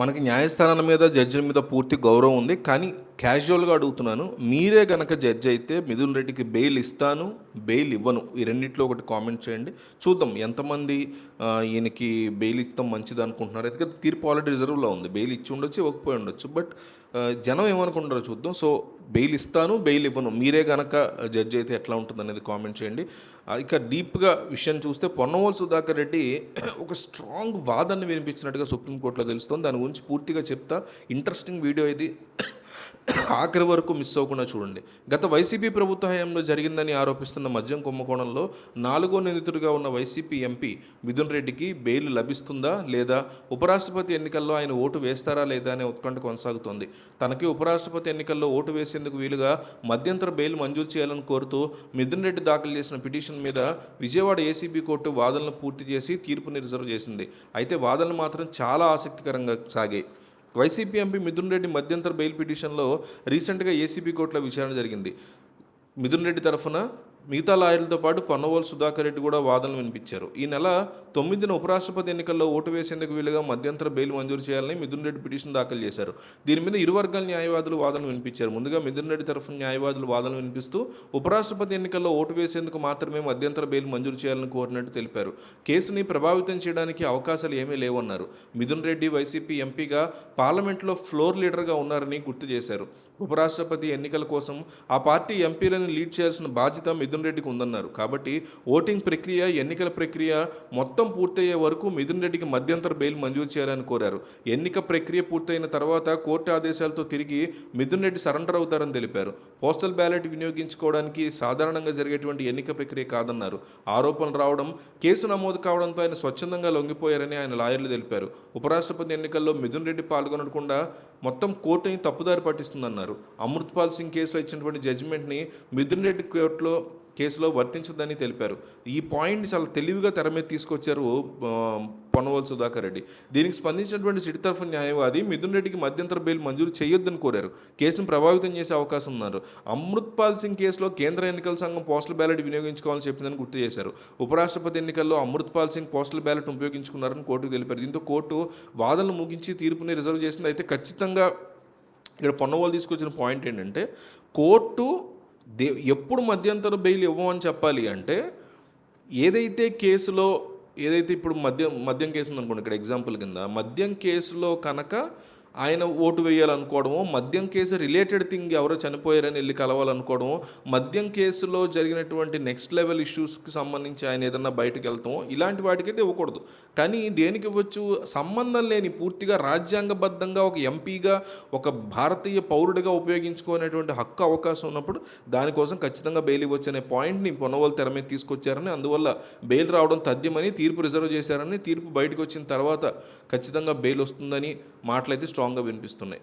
మనకి న్యాయస్థానాల మీద జడ్జిల మీద పూర్తి గౌరవం ఉంది. కానీ క్యాజువల్గా అడుగుతున్నాను. మీరే కనుక జడ్జ్ అయితే మిథున్ రెడ్డికి బెయిల్ ఇస్తాను బెయిల్ ఇవ్వను. ఈ రెండింటిలో ఒకటి కామెంట్ చేయండి. చూద్దాం ఎంతమంది ఈయనకి బెయిల్ ఇస్తాం మంచిది అనుకుంటున్నారు. అయితే తీర్పు ఆల్రెడీ రిజర్వ్లో ఉంది. బెయిల్ ఇచ్చి ఉండొచ్చు ఇవ్వకపోయి ఉండొచ్చు. బట్ జనం ఏమనుకుంటారో చూద్దాం. సో బెయిల్ ఇస్తాను బెయిల్ ఇవ్వను. మీరే కనుక జడ్జ్ అయితే ఎట్లా ఉంటుంది అనేది కామెంట్ చేయండి. ఇక డీప్గా విషయం చూస్తే పొన్నవోలు సుధాకర్ రెడ్డి ఒక స్ట్రాంగ్ వాదనని వినిపించినట్టుగా సుప్రీంకోర్టులో తెలుస్తుంది. దాని గురించి పూర్తిగా చెప్తా. ఇంట్రెస్టింగ్ వీడియో ఇది. ఆఖరి వరకు మిస్ అవ్వకుండా చూడండి. గత వైసీపీ ప్రభుత్వ హయాంలో జరిగిందని ఆరోపిస్తున్న మద్యం కుంభకోణంలో నాలుగో నిందితుడిగా ఉన్న వైసీపీ ఎంపీ మిథున్ రెడ్డికి బెయిల్ లభిస్తుందా లేదా? ఉపరాష్ట్రపతి ఎన్నికల్లో ఆయన ఓటు వేస్తారా లేదా అనే ఉత్కంఠ కొనసాగుతోంది. తనకి ఉపరాష్ట్రపతి ఎన్నికల్లో ఓటు వేసేందుకు వీలుగా మధ్యంతర బెయిల్ మంజూరు చేయాలని కోరుతూ మిథున్ రెడ్డి దాఖలు చేసిన పిటిషన్ మీద విజయవాడ ఏసీబీ కోర్టు వాదనలు పూర్తి చేసి తీర్పుని రిజర్వ్ చేసింది. అయితే వాదనలు మాత్రం చాలా ఆసక్తికరంగా సాగాయి. వైసీపీ ఎంపీ మిథున్ రెడ్డి మధ్యంతర బెయిల్ పిటిషన్లో రీసెంట్గా ఏసీబీ కోర్టులో విచారణ జరిగింది. మిథున్ రెడ్డి తరఫున మిగతా లాయర్లతో పాటు పొన్నవోలు సుధాకర్ రెడ్డి కూడా వాదనలు వినిపించారు. ఈ నెల తొమ్మిదిన ఉపరాష్ట్రపతి ఎన్నికల్లో ఓటు వేసేందుకు వీలుగా మధ్యంతర బెయిల్ మంజూరు చేయాలని మిథున్ రెడ్డి పిటిషన్ దాఖలు చేశారు. దీని మీద ఇరు వర్గాల న్యాయవాదులు వాదనలు వినిపించారు. ముందుగా మిథున్ రెడ్డి తరఫున న్యాయవాదులు వాదనలు వినిపిస్తూ ఉపరాష్ట్రపతి ఎన్నికల్లో ఓటు వేసేందుకు మాత్రమే మధ్యంతర బెయిల్ మంజూరు చేయాలని కోరినట్టు తెలిపారు. కేసుని ప్రభావితం చేయడానికి అవకాశాలు ఏమీ లేవన్నారు. మిథున్ రెడ్డి వైసీపీ ఎంపీగా పార్లమెంట్లో ఫ్లోర్ లీడర్గా ఉన్నారని గుర్తు చేశారు. ఉపరాష్ట్రపతి ఎన్నికల కోసం ఆ పార్టీ ఎంపీలను లీడ్ చేయాల్సిన బాధ్యత మిథున్ రెడ్డికి ఉందన్నారు. కాబట్టి ఓటింగ్ ప్రక్రియ ఎన్నికల ప్రక్రియ మొత్తం పూర్తయ్యే వరకు మిథున్ రెడ్డికి మధ్యంతర బెయిల్ మంజూరు చేయాలని కోరారు. ఎన్నిక ప్రక్రియ పూర్తయిన తర్వాత కోర్టు ఆదేశాలతో తిరిగి మిథున్ రెడ్డి సరెండర్ అవుతారని తెలిపారు. పోస్టల్ బ్యాలెట్ వినియోగించుకోవడానికి సాధారణంగా జరిగేటువంటి ఎన్నిక ప్రక్రియ కాదన్నారు. ఆరోపణలు రావడం కేసు నమోదు కావడంతో ఆయన స్వచ్ఛందంగా లొంగిపోయారని ఆయన లాయర్లు తెలిపారు. ఉపరాష్ట్రపతి ఎన్నికల్లో మిథున్ రెడ్డి పాల్గొనకుండా మొత్తం కోర్టుని తప్పుదారి పట్టిస్తుందన్నారు. అమృత్పాల్ సింగ్ కేసులో ఇచ్చినటువంటి జడ్జిమెంట్ని మిథున్ రెడ్డి కోర్టులో కేసులో వర్తించదని తెలిపారు. ఈ పాయింట్ చాలా తెలివిగా తెర మీద తీసుకొచ్చారు పొన్నవల్ సుధాకర్ రెడ్డి. దీనికి స్పందించినటువంటి సిటీ తరఫు న్యాయవాది మిథున్ రెడ్డికి మధ్యంతర బెయిల్ మంజూరు చేయొద్దని కోరారు. కేసును ప్రభావితం చేసే అవకాశం ఉన్నారు. అమృత్పాల్ సింగ్ కేసులో కేంద్ర ఎన్నికల సంఘం పోస్టల్ బ్యాలెట్ వినియోగించుకోవాలని చెప్పిందని గుర్తు చేశారు. ఉపరాష్ట్రపతి ఎన్నికల్లో అమృత్పాల్ సింగ్ పోస్టల్ బ్యాలెట్ ఉపయోగించుకున్నారని కోర్టుకు తెలిపారు. దీంతో కోర్టు వాదనలు ముగించి తీర్పుని రిజర్వ్ చేసింది. అయితే ఖచ్చితంగా ఇక్కడ పొన్నవాళ్ళు తీసుకొచ్చిన పాయింట్ ఏంటంటే కోర్టు దే ఎప్పుడు మధ్యంతర బెయిల్ ఇవ్వమని చెప్పాలి అంటే ఏదైతే కేసులో ఏదైతే ఇప్పుడు మద్యం మద్యం కేసు ఉందనుకోండి ఇక్కడ ఎగ్జాంపుల్ కింద మద్యం కేసులో కనుక ఆయన ఓటు వేయాలనుకోవడము మద్యం కేసు రిలేటెడ్ థింగ్ ఎవరో చనిపోయారని వెళ్ళి కలవాలనుకోవడమో మద్యం కేసులో జరిగినటువంటి నెక్స్ట్ లెవెల్ ఇష్యూస్కి సంబంధించి ఆయన ఏదన్నా బయటకు వెళ్తామో ఇలాంటి వాటికైతే ఇవ్వకూడదు. కానీ దేనికి ఇవ్వచ్చు? సంబంధం లేని పూర్తిగా రాజ్యాంగబద్ధంగా ఒక ఎంపీగా ఒక భారతీయ పౌరుడిగా ఉపయోగించుకునేటువంటి హక్కు అవకాశం ఉన్నప్పుడు దానికోసం ఖచ్చితంగా బెయిల్ ఇవ్వచ్చు అనే పాయింట్ని పొన్నవాళ్ళు తెర మీద తీసుకొచ్చారని అందువల్ల బెయిల్ రావడం తథ్యమని తీర్పు రిజర్వ్ చేశారని తీర్పు బయటకు వచ్చిన తర్వాత ఖచ్చితంగా బెయిల్ వస్తుందని మాటలైతే స్ట్రాంగ్గా వినిపిస్తున్నాయి.